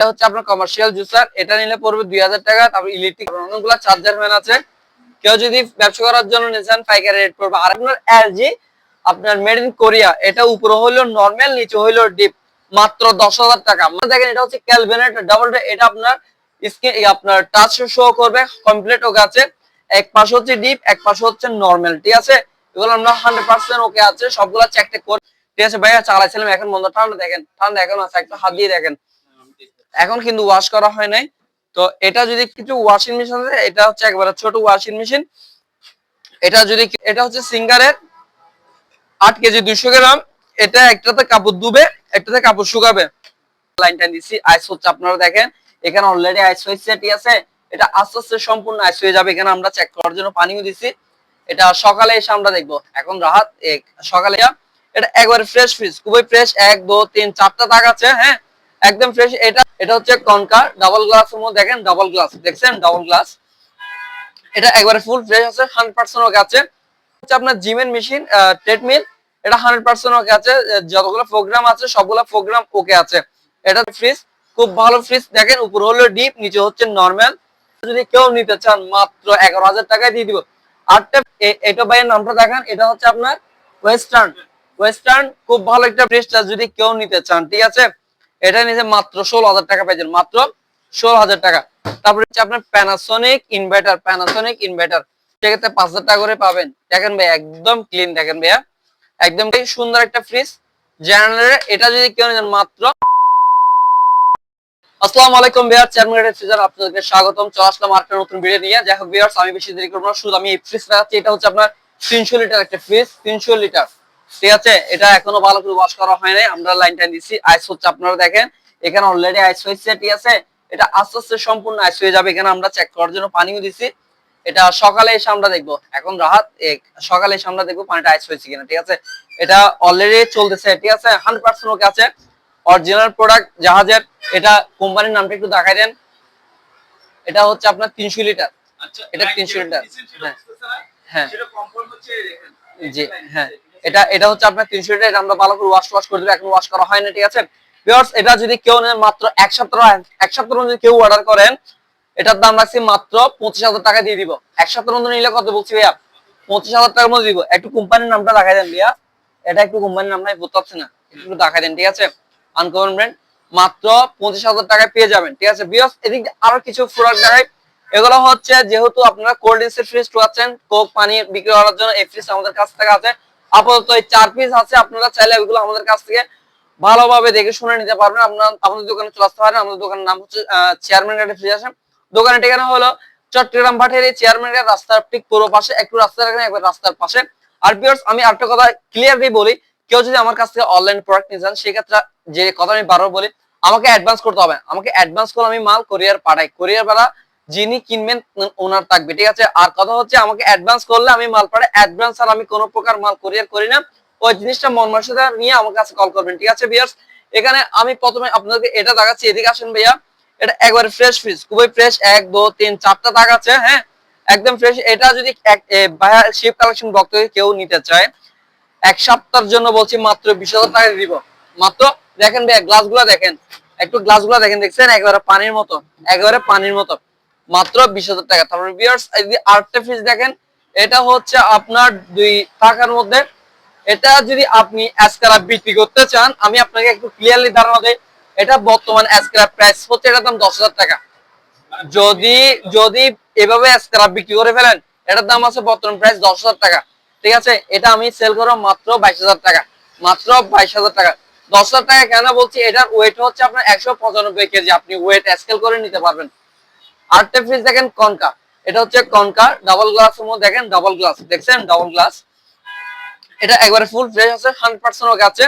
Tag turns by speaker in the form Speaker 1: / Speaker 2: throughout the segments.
Speaker 1: এটা হচ্ছে আপনার কমার্শিয়াল জুসার এটা নিলে পড়বে দুই হাজার টাকা, তারপর ইলেকট্রিক অনেকগুলো চার্জার ফ্যান আছে। কেউ যদি ব্যবসা করার জন্য নিয়েছেন পাইকারি রেট পড়বে। আর আপনার এলজি আপনার মেড ইন কোরিয়া এটা উপরে হলো নর্মাল নিচে হলো ডিপ মাত্র দশ হাজার টাকা। মানে দেখেন, এটা হচ্ছে ক্যালভেনেট ডাবল এটা আপনার স্ক্রিন আপনার টাচ শো করবে কমপ্লিট ওকে আছে এক পাশে হচ্ছে ডিপ এক পাশে হচ্ছে নর্মাল ঠিক আছে? এগুলো আমরা হান্ড্রেড পার্সেন্ট ওকে আছে, সবগুলো চেক টেক করে ঠিক আছে, ভাইয়া, চালাইছিলাম, এখন বন্ধ। ঠান্ডা দেখেন, ঠান্ডা এখন আছে, একটা হাত দিয়ে দেখেন। এখন কিন্তু ওয়াশ করা হয় নাই। তো এটা যদি কিছু ওয়াশিং মেশিন আছে, এটা হচ্ছে একবারে ছোট ওয়াশিং মেশিন এটা যদি এটা হচ্ছে সিঙ্গারের আট কেজি দুইশো গ্রাম। এটা একটাতে কাপড় দুবে একটাতে কাপড় শুকাবে। লাইনটা দিছি আইস হচ্ছে আপনারা দেখেন, এখানে অলরেডি আইস হয়েছে ঠিক আছে। এটা আস্তে আস্তে সম্পূর্ণ আইস হয়ে যাবে, এখানে আমরা চেক করার জন্য পানিও দিছি। এটা সকালে এসে আমরা দেখব। এখন রাহাত সকালে এটা একবারে ফ্রেশ ফ্রিজ খুবই ফ্রেশ এক, দু, তিন, চারটা দাগ আছে হ্যাঁ? একদম ফ্রেশ এটা এটা হচ্ছে কনকার ডাবল গ্লাস দেখেন ডাবল গ্লাস দেখছেন? ডাবল গ্লাস এটা একবারে ফুল ফ্রেশ আছে হান্ড্রেড পার্সেন্ট ওকে আছে হচ্ছে আপনার জিমেন মেশিন ট্রেডমিল এটা হান্ড্রেড পার্সেন্ট ওকে আছে যতগুলো প্রোগ্রাম আছে, সবগুলো প্রোগ্রাম ওকে আছে। এটা ফ্রিজ খুব ভালো ফ্রিজ দেখেন, উপর হলো ডিপ নিচে হচ্ছে নর্মাল যদি কেউ নিতে চান, মাত্র এগারো হাজার টাকায় দিয়ে দিব। আটটা এটা ভাইয়ের নামটা দেখেন, এটা হচ্ছে আপনার ওয়েস্টার্ন ওয়েস্টার্ন খুব ভালো একটা ফ্রিজটা যদি কেউ নিতে চান, ঠিক আছে? এটা নিচে মাত্র ষোলো হাজার টাকা পেয়েছেন মাত্র ষোলো হাজার টাকা। তারপরে হচ্ছে আপনার প্যানাসোনিক ইনভার্টার প্যানাসোনিক ইনভার্টার সেক্ষেত্রে পাঁচ হাজার টাকা করে পাবেন। দেখেন ভাই, একদম ক্লিন দেখেন ভাইয়া। একদম সুন্দর একটা ফ্রিজ জেনারেল এটা যদি কেউ নেন মাত্র আসসালামু আলাইকুম বিয়ার চেয়ারম্যান ফ্রিজার আপনাদেরকে স্বাগতম। চলে আসলাম আরেকটা নতুন ভিডিও নিয়ে। যাই হোক বিয়ার্স আমি বেশি দেরি করব না। শুধু আমি এই ফ্রিজ এটা হচ্ছে আপনার তিনশো লিটার একটা ফ্রিজ তিনশো লিটার। ঠিক আছে? এটা এখনও ভালো করে ওয়াশ করা হয় নাই। আমরা লাইনটা দিচ্ছি আইস হচ্ছে আপনারা দেখেন। এখানে অলরেডি আইস হয়েছে ঠিক আছে? এটা আস্তে আস্তে সম্পূর্ণ আইস হয়ে যাবে। এখানে আমরা চেক করার জন্য পানিও দিছি এটা সকালে এসে আমরা দেখব। এখন রাহাত সকালে এসে আমরা দেখব পানিটা আইস হয়েছে কিনা ঠিক আছে? এটা অলরেডি চলতেছে ঠিক আছে? হান্ড্রেড পার্সেন্ট ওকে আছে। অরিজিনাল প্রোডাক্ট জাহাজের। এটা কোম্পানির নামটা একটু দেখাই দেন। এটা হচ্ছে আপনার তিনশো লিটার
Speaker 2: আচ্ছা,
Speaker 1: এটা 300 লিটার। হ্যাঁ। হ্যাঁ।
Speaker 2: হ্যাঁ
Speaker 1: জি হ্যাঁ। এটা এটা হচ্ছে আপনার তিনশো এটা আমরা ভালো করে ওয়াশ ওয়াশ করে দেবো, এখন ওয়াশ করা হয় না, ঠিক আছে? এটা যদি কেউ নেন মাত্র এক সপ্তাহ এক সপ্তাহ যদি কেউ অর্ডার করেন, এটার দাম রাখছি মাত্র পঁচিশ হাজার টাকা দিয়ে দিব। এক সপ্তাহ নিলে কত বলছি ভাইয়া? পঁচিশ হাজার টাকার মধ্যে দিব। একটু কোম্পানির নামটা দেখাই দেন ভাইয়া। এটা একটু কোম্পানির নামটা বুঝতে পারছি না। একটু দেখাই দেন, ঠিক আছে? আনকমন ব্র্যান্ড মাত্র পঁচিশ হাজার টাকায় পেয়ে যাবেন, ঠিক আছে? বিয়স এদিক আরও কিছু প্রোডাক্ট দেখাই। এগুলো হচ্ছে যেহেতু আপনারা কোল্ড ড্রিঙ্কসের ফ্রিজ পাচ্ছেন কোক পানি বিক্রি করার জন্য এই ফ্রিজ আমাদের কাছ থেকে আছে। আপাতত এই চার পিস আছে, আপনারা চাইলে এগুলো আমাদের কাছ থেকে ভালোভাবে দেখে শুনে নিতে পারবেন। আপনারা আমাদের দোকানে চলে আসতে পারেন। আমাদের দোকানের নাম হচ্ছে চেয়ারম্যান গাড়ি ফ্রিজ আছে দোকানের ঠিকানা হলো চট্টগ্রাম ভাটের এই চেয়ারম্যান গাড়ি রাস্তার ঠিক পুরো পাশে। একটু রাস্তার এখানে, একবার রাস্তার পাশে। আর বিয়ার্স আমি আরেকটা কথা ক্লিয়ারলি বলি, কেউ যদি আমার কাছ থেকে অনলাইন প্রোডাক্ট নিয়ে যান সেক্ষেত্রে যে কথা আমি বারবার বলি, আমাকে অ্যাডভান্স করতে হবে। আমাকে অ্যাডভান্স করে আমি মাল কোরিয়ার পাঠাই। কোরিয়ার পাড়া যিনি কিনবেন ওনার থাকবে, ঠিক আছে? আর কথা হচ্ছে আমাকে অ্যাডভান্স করলে আমি মাল পাঠাই অ্যাডভান্স আর আমি কোনো প্রকার মাল কোরিয়ার করি না। ওই জিনিসটা মন নিয়ে আমার কাছে কল করবেন, ঠিক আছে বিয়ার্স এখানে আমি প্রথমে আপনাদেরকে এটা দেখাচ্ছি, এদিকে আসেন ভাইয়া। এটা একবারে ফ্রেশ ফ্রিজ খুবই ফ্রেশ এক, দু, তিন, চারটা দাগ আছে হ্যাঁ? একদম ফ্রেশ এটা যদি ভাইয়া শিপ কালেকশন বক্ত কেউ নিতে চায়, এক সপ্তাহের জন্য বলছি মাত্র বিশ হাজার টাকা দিব। মাত্র, দেখেন ভাইয়া গ্লাসগুলা দেখেন। একটু গ্লাসগুলা দেখেন, দেখছেন? একবারে পানির মতো, একেবারে পানির মতো। মাত্র বিশ হাজার টাকা। তারপরে বিয়ার্স যদি আরেকটা ফ্রিজ দেখেন, এটা হচ্ছে আপনার দুই টাকার মধ্যে। এটা যদি আপনি অ্যাসক্রাব বিক্রি করতে চান, আমি আপনাকে একটু ক্লিয়ারলি ধারণা দেই, এটা বর্তমান অ্যাসক্রাব প্রাইস হচ্ছে এটার দাম দশ হাজার টাকা। যদি যদি এভাবে স্ক্রাব বিক্রি করে ফেলেন, এটার দাম আছে বর্তমান প্রাইস দশ হাজার টাকা। ঠিক আছে? এটা আমি সেল করব মাত্র বাইশ হাজার টাকা। মাত্র বাইশ হাজার টাকা। দশ হাজার টাকা কেন বলছি? এটার ওয়েট হচ্ছে আপনার একশো পঁচানব্বই কেজি। আপনি ওয়েট স্কেল করে নিতে পারবেন। আরেকটা ফ্রিজ দেখেন কনকা এটা হচ্ছে কনকা ডাবল গ্লাস দেখেন ডাবল গ্লাস দেখছেন? ডাবল গ্লাস এটা একবারে ফুল ফ্রেশ আছে হান্ড্রেড পার্সেন্ট ওকে আছে।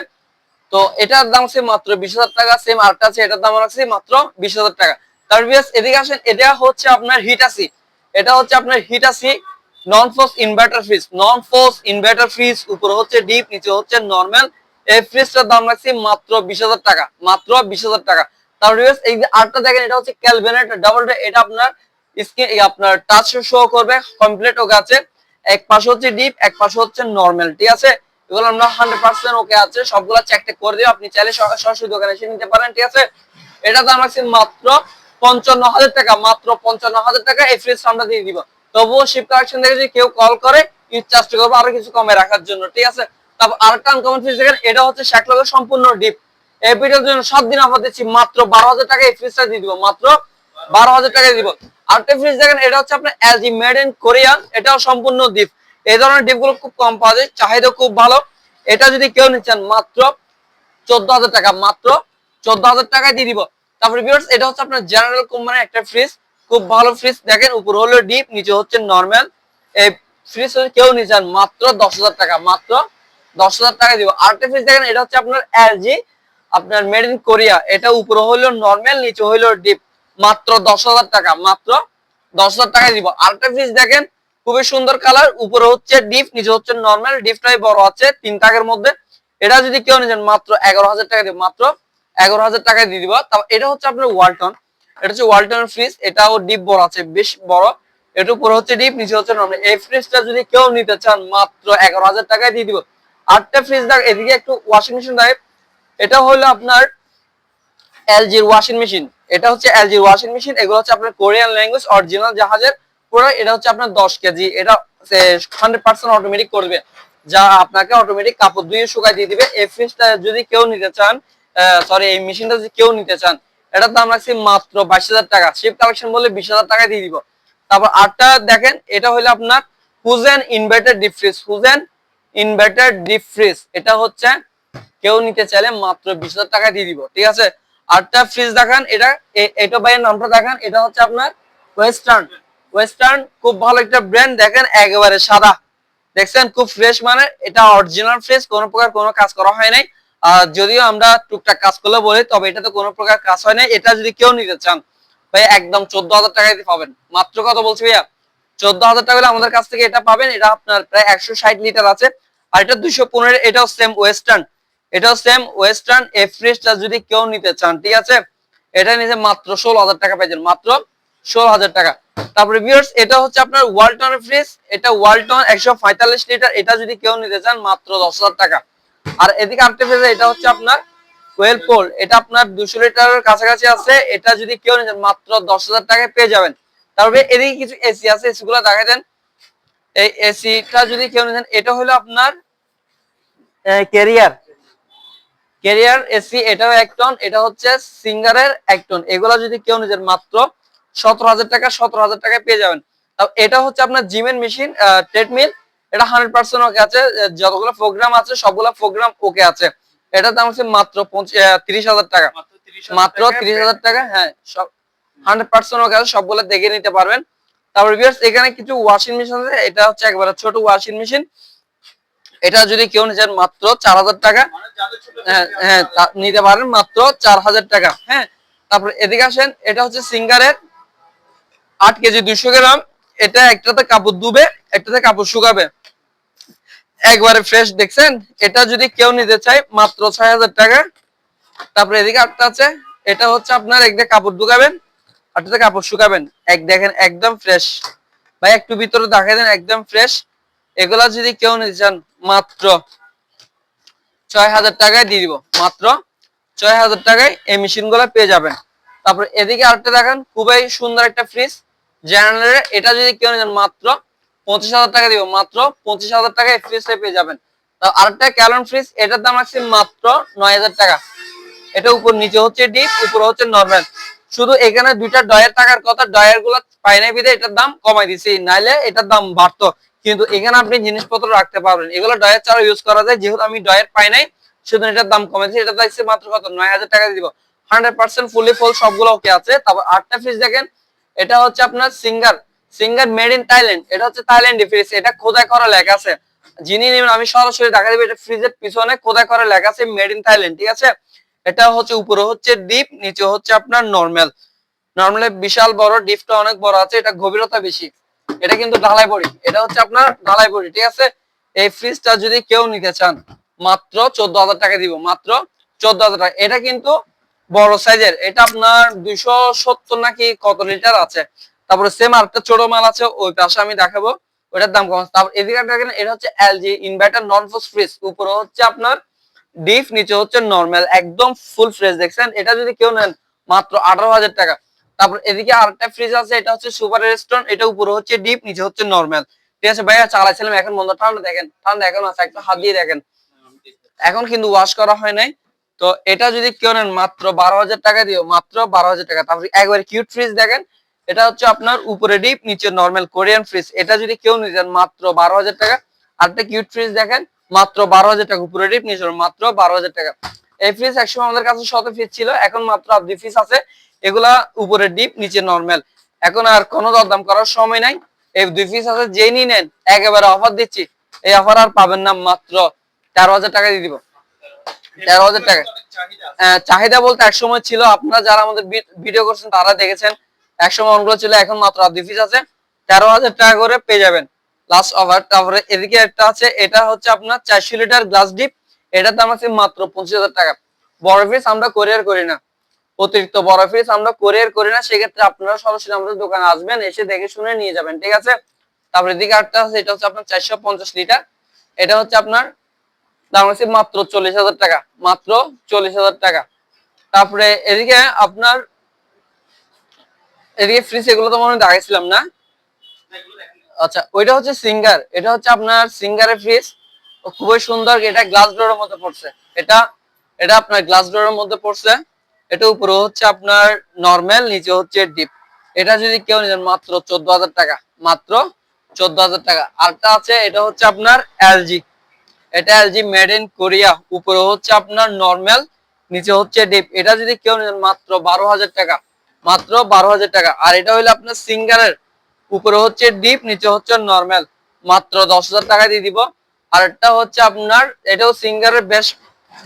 Speaker 1: তো এটার দাম আছে মাত্র বিশ হাজার টাকা সেম আরেকটা আছে, এটার দাম রাখছি মাত্র বিশ হাজার টাকা। তার এদিকে আসেন, এটা হচ্ছে আপনার হিটাসি এটা হচ্ছে আপনার Hitachi non frost inverter fridge non frost inverter fridge উপরে হচ্ছে ডিপ নিচে হচ্ছে নর্মাল এই ফ্রিজটার দাম রাখছি মাত্র বিশ হাজার টাকা, মাত্র বিশ হাজার টাকা। তার বিয়াস এই যে আরেকটা দেখেন, এটা হচ্ছে ক্যালভেনেট এটা আপনার স্ক্রিন আপনার টাচ শো করবে কমপ্লিট ওকে আছে। এক পাশে হচ্ছে ডিপ এক পাশে হচ্ছে নর্মাল ঠিক আছে? এগুলো আমরা হান্ড্রেড পার্সেন্ট ওকে আছে, সবগুলো করে দিও, আপনি চাইলে সরাসরি দোকানে এসে নিতে পারেন, ঠিক আছে? এটা দাম রাখছি মাত্র পঞ্চান্ন হাজার টাকা, মাত্র পঞ্চান্ন হাজার টাকা, এই ফ্রিজ আমরা দিয়ে দিব। তবুও শিপ কালেকশন দেখে যদি কেউ কল করে করব, আরও কিছু কমে রাখার জন্য, ঠিক আছে? তারপর আরেকটা আনকমন ফ্রিজ দেখেন, এটা হচ্ছে সম্পূর্ণ ডিপ এই ভিডিওর জন্য সব দিন অফার দিচ্ছি, মাত্র বারো হাজার টাকা এই ফ্রিজটা দিয়ে দিব, মাত্র বারো হাজার দিব। ফ্রিজ দেখেন, এটা হচ্ছে আপনার মেড ইন কোরিয়ান এটাও সম্পূর্ণ এই ধরনের খুব কম পাওয়া যায়, চাহিদা খুব ভালো। এটা যদি কেউ নিচ্ছেন মাত্র চোদ্দ হাজার টাকা, মাত্র চোদ্দ হাজার টাকায় দিয়ে দিব। তারপরে ভিউয়ার্স এটা হচ্ছে আপনার জেনারেল কোম্পানির একটা ফ্রিজ খুব ভালো ফ্রিজ দেখেন, উপর হলো ডিপ নিচে হচ্ছে নর্মাল এই ফ্রিজ কেউ নিচ্ছেন মাত্র দশ হাজার টাকা, মাত্র দশ হাজার টাকা দিব। আরেকটা ফ্রিজ দেখেন, এটা হচ্ছে আপনার এলজি আপনার মেড ইন কোরিয়া এটা উপরে হইল নর্মাল নিচে হইল ডিপ মাত্র দশ হাজার টাকা, মাত্র দশ হাজার টাকায় দিব। আরেকটা ফ্রিজ দেখেন, খুবই সুন্দর কালার উপরে হচ্ছে ডিপ নিচে হচ্ছে নর্মাল ডিপটাই বড় আছে, তিন টাকার মধ্যে। এটা যদি কেউ নিচ্ছেন মাত্র এগারো হাজার টাকা দিব, মাত্র এগারো হাজার টাকায় দিয়ে দিব। এটা হচ্ছে আপনার ওয়ালটন এটা হচ্ছে ওয়ালটনের ফ্রিজ এটাও ডিপ বড় আছে, বেশ বড়। এটা উপরে হচ্ছে ডিপ নিচে হচ্ছে নর্মাল এই ফ্রিজটা যদি কেউ নিতে চান, মাত্র এগারো হাজার টাকায় দিয়ে দিব। আটটা ফ্রিজ দেখ, এদিকে একটু ওয়াশিং মেশিন দেয় এটা হলো আপনার এলজির ওয়াশিং মেশিন এটা হচ্ছে এলজির ওয়াশিং মেশিন এগুলো হচ্ছে আপনার কোরিয়ান ল্যাঙ্গুয়েজ অরিজিনাল জাহাজের প্রোডাক্ট এটা হচ্ছে আপনার দশ কেজি। এটা হান্ড্রেড পার্সেন্ট অটোমেটিক করবে। যা আপনাকে অটোমেটিক কাপড় ধুয়ে শুকাই দিয়ে দিবে। এই ফ্রিজটা যদি কেউ নিতে চান সরি এই মেশিনটা যদি কেউ নিতে চান, এটার দাম রাখছি মাত্র বাইশ হাজার টাকা। শিপ কালেকশন বলে বিশ হাজার টাকা দিয়ে দিব। তারপর আটটা দেখেন, এটা হলো আপনার হুজেন ইনভার্টার ডিপ ফ্রিজ হুজেন ইনভার্টার ডিপ ফ্রিজ এটা হচ্ছে কেউ নিতে চাইলে মাত্র বিশ হাজার টাকা দিয়ে দিব, ঠিক আছে? আটটা ফ্রিজ দেখান, এটা এটা ভাইয়ের নামটা দেখান, এটা হচ্ছে আপনার ওয়েস্টার্ন ওয়েস্টার্ন খুব ভালো একটা ব্র্যান্ড দেখেন একেবারে সাদা। দেখছেন? খুব ফ্রেশ মানে এটা অরিজিনাল ফ্রেশ কোনো প্রকার কোনো কাজ করা হয় নাই। আর যদিও আমরা টুকটাক কাজ করলে বলি, তবে এটাতে কোনো প্রকার কাজ হয় নাই। এটা যদি কেউ নিতে চান, ভাই, একদম চোদ্দ হাজার টাকায় দিয়ে পাবেন। মাত্র কত বলছি ভাইয়া? চোদ্দ হাজার টাকা আমাদের কাছ থেকে এটা পাবেন। এটা আপনার প্রায় একশো ষাট লিটার আছে। আর এটা দুইশো পনেরো, এটাও সেম ওয়েস্টার্ন এটাও সেম ওয়েস্টার্ন এ ফ্রিজটা যদি কেউ নিতে চান, ঠিক আছে? এটা নিতে মাত্র ষোলো হাজার টাকা পেয়েছেন, মাত্র ষোলো হাজার টাকা। তারপরে ভিউয়ার্স এটা হচ্ছে আপনার ওয়ালটনের ফ্রিজ এটা ওয়ালটন একশো পঁয়তাল্লিশ লিটার এটা যদি কেউ নিতে চান, মাত্র দশ হাজার টাকা। আর এদিকে আরেকটা ফ্রিজ এটা হচ্ছে আপনার ওয়েলপোল এটা আপনার দুশো লিটারের কাছাকাছি আছে, এটা যদি কেউ নিতে মাত্র দশ হাজার টাকায় পেয়ে যাবেন। তারপরে এদিকে কিছু এসি আছে এসি গুলো দেখা দেন। এই এসিটা যদি কেউ নিতেন এটা হলো আপনার ক্যারিয়ার ক্যারিয়ার এসি এটাও এক টন এটা হচ্ছে সিঙ্গারের এক টন। এগুলো যদি কেউ নিজের মাত্র সতেরো হাজার টাকা সতেরো হাজার টাকায় পেয়ে যাবেন। এটা হচ্ছে আপনার জিমের মেশিন ট্রেডমিল। এটা হান্ড্রেড পার্সেন্ট ওকে আছে যতগুলো প্রোগ্রাম আছে সবগুলো প্রোগ্রাম ওকে আছে। এটার দাম হচ্ছে মাত্র তিরিশ হাজার টাকা।
Speaker 2: মাত্র
Speaker 1: তিরিশ হাজার টাকা হ্যাঁ সব হান্ড্রেড পার্সেন্ট ওকে আছে সবগুলো দেখে নিতে পারবেন। তারপর এখানে কিছু ওয়াশিং মেশিন আছে এটা হচ্ছে একবারে ছোট ওয়াশিং মেশিন এটা যদি কেউ নিচ্ছেন মাত্র চার হাজার টাকা হ্যাঁ হ্যাঁ নিতে পারেন মাত্র চার হাজার টাকা হ্যাঁ। তারপর এদিকে আসেন, এটা হচ্ছে সিঙ্গারের আট কেজি দুইশো গ্রাম, এটা একটাতে কাপড় দুবে, একটাতে কাপড় শুকাবে। একবারে ফ্রেশ দেখছেন? এটা যদি কেউ নিতে চায় মাত্র ছয় হাজার টাকা। তারপরে এদিকে আটটা আছে, এটা হচ্ছে আপনার একটা কাপড় ঢুকাবেন, আটটাতে কাপড় শুকাবেন। এক দেখেন, একদম ফ্রেশ ভাই, একটু ভিতরে দেখা দেন, একদম ফ্রেশ এগুলা যদি কেউ নিতে চান মাত্র ছয় হাজার টাকায় দিয়ে দিব। মাত্র ছয় হাজার টাকায় এই মেশিনগুলা পেয়ে যাবেন। তারপর এদিকে আরেকটা দেখেন, খুবই সুন্দর একটা ফ্রিজ জেনারেল এটা যদি কেউ নেন, মাত্র পঁচিশ হাজার টাকা দিব। মাত্র পঁচিশ হাজার টাকায় ফ্রিজটা পেয়ে যাবেন। আরেকটা ক্যালন ফ্রিজ এটার দাম আছে মাত্র নয় হাজার টাকা। এটা উপর, নিচে হচ্ছে ডিপ উপরে হচ্ছে নর্মাল শুধু এখানে দুইটা ডয়ের টাকার কথা ডয়েরগুলো পাই নাই বিধে এটার দাম কমাই দিছি। নাইলে এটার দাম বাড়তো। কিন্তু এখানে আপনি জিনিসপত্র রাখতে পারবেন। এগুলো ডয়ের ছাড়া ইউজ করা যায়। যেহেতু আমি ডয়ের পাই নাই শুধু এটার দাম কমে দিচ্ছি এটা দিচ্ছে মাত্র কত? নয় হাজার টাকা দিব। হান্ড্রেড পার্সেন্ট ফুলি ফুল সবগুলো ওকে আছে। তারপর আটটা ফ্রিজ দেখেন। এটা হচ্ছে আপনার Singer. Singer made in Thailand এটা হচ্ছে থাইল্যান্ড ফ্রিজ এটা খোদাই করা লেখা আছে। যিনি নেবেন, আমি সরাসরি দেখা দেবো এটা ফ্রিজের পিছনে খোদাই করা লেখা আছে মেড ইন থাইল্যান্ড ঠিক আছে? এটা হচ্ছে উপরে হচ্ছে ডিপ নিচে হচ্ছে আপনার নর্মাল নর্মালি বিশাল বড় ডিপটা অনেক বড় আছে। এটা গভীরতা বেশি। এটা কিন্তু ঢালাই বড়ি। এটা হচ্ছে আপনার ঢালাই বড়ি, ঠিক আছে? এই ফ্রিজটা যদি কেউ নিতে চান, মাত্র চোদ্দ হাজার টাকা দিব, মাত্র চোদ্দ হাজার টাকা। এটা কিন্তু বড় সাইজের। এটা আপনার দুইশো সত্তর নাকি কত লিটার আছে? তারপরে সেম আরেকটা ছোট মাল আছে, ওই পাশে আমি দেখাবো। ওটার দাম কম। তারপর এদিকে দেখেন, এটা হচ্ছে LG inverter non frost fridge উপরে হচ্ছে আপনার ডিপ নিচে হচ্ছে নর্মাল একদম ফুল ফ্রেশ দেখছেন? এটা যদি কেউ নেন, মাত্র আঠারো হাজার টাকা। তারপর এদিকে আরেকটা ফ্রিজ আছে, এটা হচ্ছে সুপার রেস্টুরেন্ট এটা উপরে হচ্ছে ডিপ নিচে হচ্ছে নর্মাল ঠিক আছে ভাইয়া, চালাইছিলাম, এখন বন্ধ। ঠান্ডা দেখেন, ঠান্ডা এখন আছে, একটা হাত দিয়ে দেখেন। এখন কিন্তু ওয়াশ করা হয় নাই। তো এটা যদি কেউ নেন, মাত্র বারো হাজার টাকা দিও, মাত্র বারো হাজার টাকা। তারপরে একবারে কিউট ফ্রিজ দেখেন, এটা হচ্ছে আপনার উপরে ডিপ নিচে নর্মাল কোরিয়ান ফ্রিজ এটা যদি কেউ নিতে চান, মাত্র বারো হাজার টাকা। আর একটা কিউট ফ্রিজ দেখেন, মাত্র বারো হাজার টাকা, উপরে ডিপ নিচে মাত্র বারো হাজার টাকা। এই ফ্রিজ একসময় আমাদের কাছে শত ফিস ছিল, এখন মাত্র দুই ফ্রিজ আছে। এগুলা উপরে ডিপ নিচে নর্মাল এখন আর কোনো দরদাম করার সময় নাই। এই দুই পিস আছে, যেই নিয়ে নেন, একেবারে অফার দিচ্ছি। এই অফার আর পাবেন না মাত্র তেরো হাজার টাকা দিয়ে দিব। তেরো হাজার টাকা। চাহিদা বলতে এক সময় ছিল, আপনারা যারা আমাদের ভিডিও করছেন, তারা দেখেছেন। এক সময় অনগুলো ছিল, এখন মাত্র আর দুই পিস আছে। তেরো হাজার টাকা করে পেয়ে যাবেন। লাস্ট অফার তারপরে এদিকে একটা আছে, এটা হচ্ছে আপনার চারশো লিটার গ্লাস ডিপ এটার দাম আছে মাত্র পঁচিশ হাজার টাকা। বড় পিস আমরা কোরিয়ার করি না। অতিরিক্ত বড় পিস আমরা কোরিয়ার করি না, সেক্ষেত্রে আপনারা সরাসরি আমাদের দোকানে আসবেন, এসে দেখে শুনে নিয়ে যাবেন, ঠিক আছে? তারপরে এদিকে আরেকটা আছে, এটা হচ্ছে আপনার চারশো পঞ্চাশ লিটার এটা হচ্ছে আপনার, দাম হচ্ছে মাত্র চল্লিশ হাজার টাকা, মাত্র চল্লিশ হাজার টাকা। তারপরে এদিকে আপনার, এদিকে ফ্রিজ এগুলো তো মনে দেখাইছিলাম না? আচ্ছা ওইটা হচ্ছে সিঙ্গার, এটা হচ্ছে আপনার সিঙ্গারের ফ্রিজ খুবই সুন্দর, এটা গ্লাস ডোরের মধ্যে পড়ছে, এটা এটা আপনার গ্লাস ডোরের মধ্যে পড়ছে। এটা উপরে হচ্ছে আপনার নর্মাল নিচে হচ্ছে ডিপ এটা যদি কেউ নেন মাত্র চোদ্দ হাজার টাকা, মাত্র চোদ্দ হাজার টাকা। আরটা আছে, এটা হচ্ছে আপনার এলজি এটা এলজি মেড ইন কোরিয়া উপরে হচ্ছে আপনার নর্মাল নিচে হচ্ছে ডিপ এটা যদি কেউ নেন মাত্র বারো হাজার টাকা, মাত্র বারো হাজার টাকা। আর এটা হইল আপনার সিঙ্গারের। উপরে হচ্ছে ডিপ নিচে হচ্ছে নর্মাল মাত্র দশ হাজার টাকা দিয়ে দিব। আর একটা হচ্ছে আপনার, এটাও সিঙ্গারের বেশ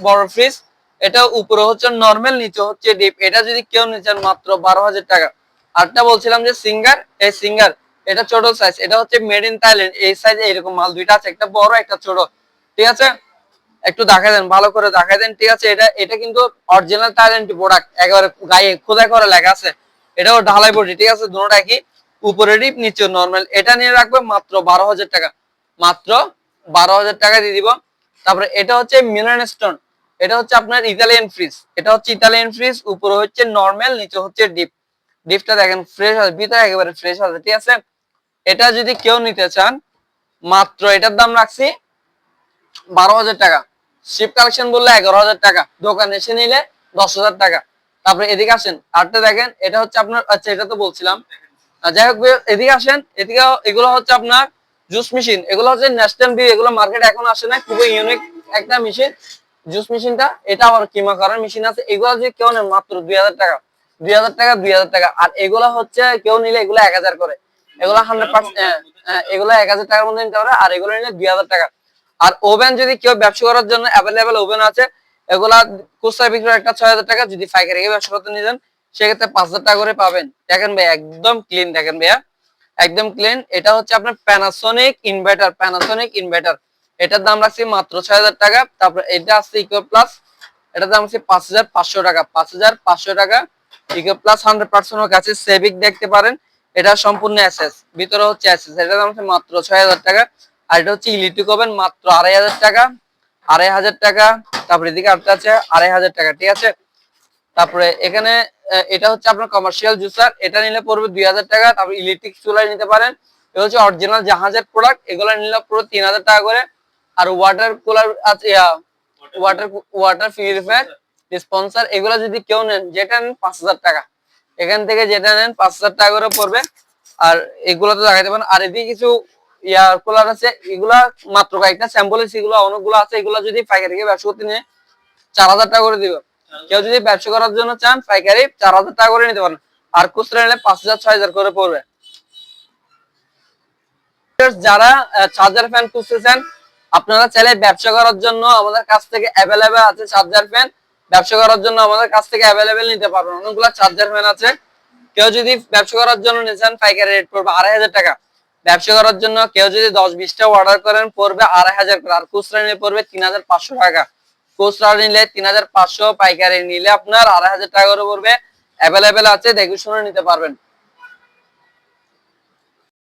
Speaker 1: বড় ফ্রিজ এটা উপরে হচ্ছে নর্মাল নিচে হচ্ছে ডিপ এটা যদি কেউ নিচ্ছেন মাত্র বারো হাজার টাকা। আরটা বলছিলাম যে সিঙ্গার, এই সিঙ্গার, এটা ছোট সাইজ এটা হচ্ছে মেড ইন থাইল্যান্ড এই সাইজ এরকম মাল দুইটা আছে, একটা বড়, একটা ছোট। ঠিক আছে? একটু দেখা দেন, ভালো করে দেখা দেন, ঠিক আছে? এটা এটা কিন্তু অরিজিনাল থাইল্যান্ড প্রোডাক্ট একেবারে গায়ে খোদাই করে লেখা আছে। এটাও ঢালাই বডি, ঠিক আছে? দুটোটা কি? উপরে ডিপ নিচে নর্মাল এটা নিয়ে রাখবে মাত্র বারো হাজার টাকা। মাত্র বারো হাজার টাকা দিয়ে দিব। তারপরে এটা হচ্ছে মিলান স্টোন এটা হচ্ছে আপনার ইতালিয়ান ফ্রিজ এটা হচ্ছে ইতালিয়ান ফ্রিজ উপরে হচ্ছে নর্মাল নিচে হচ্ছে ডিপ ডিপটা দেখেন ফ্রেশ আছে, ভিতরে একেবারে ফ্রেশ আছে, ঠিক আছে? এটা যদি কেউ নিতে চান, মাত্র এটার দাম রাখছি বারো হাজার টাকা। শিপ কালেকশন বললে এগারো হাজার টাকা, দোকানে এসে নিলে দশ হাজার টাকা। তারপরে এদিকে আসেন আরটা দেখেন, এটা হচ্ছে আপনার আচ্ছা এটা তো বলছিলাম। যাই হোক এদিকে আসেন, এদিকে এগুলো হচ্ছে আপনার জুস মেশিন এগুলো হচ্ছে ন্যাশনাল বি এগুলো মার্কেটে এখন আসে না খুবই ইউনিক একটা মেশিন জুস মেশিনটা, এটা আবার কিমা করার মেশিন আছে। এগুলো যদি কেউ নেন মাত্র দুই হাজার টাকা, দুই হাজার টাকা, দুই হাজার টাকা। আর এগুলো হচ্ছে, কেউ নিলে এগুলো এক হাজার করে। এগুলো হান্ড্রেড পার্সেন্ট এগুলো এক হাজার টাকার মধ্যে নিতে পারে, আর এগুলো নিলে দুই হাজার টাকা। আর ওভেন যদি কেউ ব্যবসা করার জন্য অ্যাভেলেবেল ওভেন আছে, এগুলা খুচরা বিক্রি একটা ছয় হাজার টাকা, যদি পাইকারি ব্যবসা করতে নিয়ে যান, সেক্ষেত্রে পাঁচ হাজার টাকা করে পাবেন। দেখেন ভাই, একদম ক্লিন দেখেন ভাইয়া। একদম ক্লিন এটা হচ্ছে আপনার প্যানাসোনিক ইনভার্টার প্যানাসোনিক ইনভার্টার এটার দাম রাখছি মাত্র ছয় হাজার টাকা, তারপর এটা আছে ইকো প্লাস এটার দাম হচ্ছে পাঁচ হাজার পাঁচশো টাকা, পাঁচ হাজার পাঁচশো টাকা। ইকো প্লাস হান্ড্রেড পার্সেন্ট কাছে সেভিক দেখতে পারেন, এটা সম্পূর্ণ এসএস ভিতরে হচ্ছে এসএস এটার দাম হচ্ছে মাত্র ছয় হাজার টাকা। আর এটা হচ্ছে ইলেকট্রিক ওভেন মাত্র আড়াই হাজার টাকা, আড়াই হাজার টাকা। তারপরে এদিকে আটটা আছে, আড়াই হাজার টাকা, ঠিক আছে? তারপরে এখানে এটা হচ্ছে আপনার কমার্শিয়াল জুসার এটা নিলে পড়বে দুই হাজার টাকা। তারপর ইলেকট্রিক চুলাই নিতে পারেন এটা হচ্ছে অরিজিনাল জাহাজের প্রোডাক্ট এগুলো নিলে পুরো তিন হাজার টাকা করে। আর ওয়াটার কুলার আছে ওয়াটার ওয়াটার পিউরিফায়ার ডিসপেন্সার এগুলো যদি কেউ নেন, যেটা নেন পাঁচ হাজার টাকা। এখান থেকে যেটা নেন পাঁচ হাজার টাকা করে পড়বে। আর এগুলো তো দেখাইতে পারেন। আর এদিকে কিছু ইয়ার কুলার আছে, এগুলা মাত্র কয়েকটা স্যাম্পল এগুলো অনেকগুলো আছে, এগুলো যদি পাইকারি ব্যবসা করতে নিয়ে চার হাজার টাকা করে দিবে। কেউ যদি ব্যবসা করার জন্য চান, পাইকারি চার হাজার টাকা করে নিতে পারেন। আর খুচরা নিলে পাঁচ হাজার, ছয় হাজার করে পড়বে। যারা চার্জার ফ্যান খুঁজতেছেন আপনারা চাইলে ব্যবসা করার জন্য আমাদের কাছ থেকে অ্যাভেলেবেল আছে চার্জার ফ্যান ব্যবসা করার জন্য আমাদের কাছ থেকে অ্যাভেলেবেল নিতে পারবেন। অনেকগুলো চার্জার ফ্যান আছে। কেউ যদি ব্যবসা করার জন্য নিতেন পাইকারি রেট পড়বে আড়াই হাজার টাকা। ব্যবসা করার জন্য কেউ যদি দশ বিশটা অর্ডার করেন, পড়বে আড়াই হাজার করে। আর খুচরা নিলে পড়বে তিন হাজার পাঁচশো টাকা। খুচরা নিলে তিন হাজার পাঁচশো, পাইকারি নিলে আপনার আড়াই হাজার টাকা করে পড়বে। অ্যাভেলেবেল আছে, দেখে শুনে নিতে পারবেন।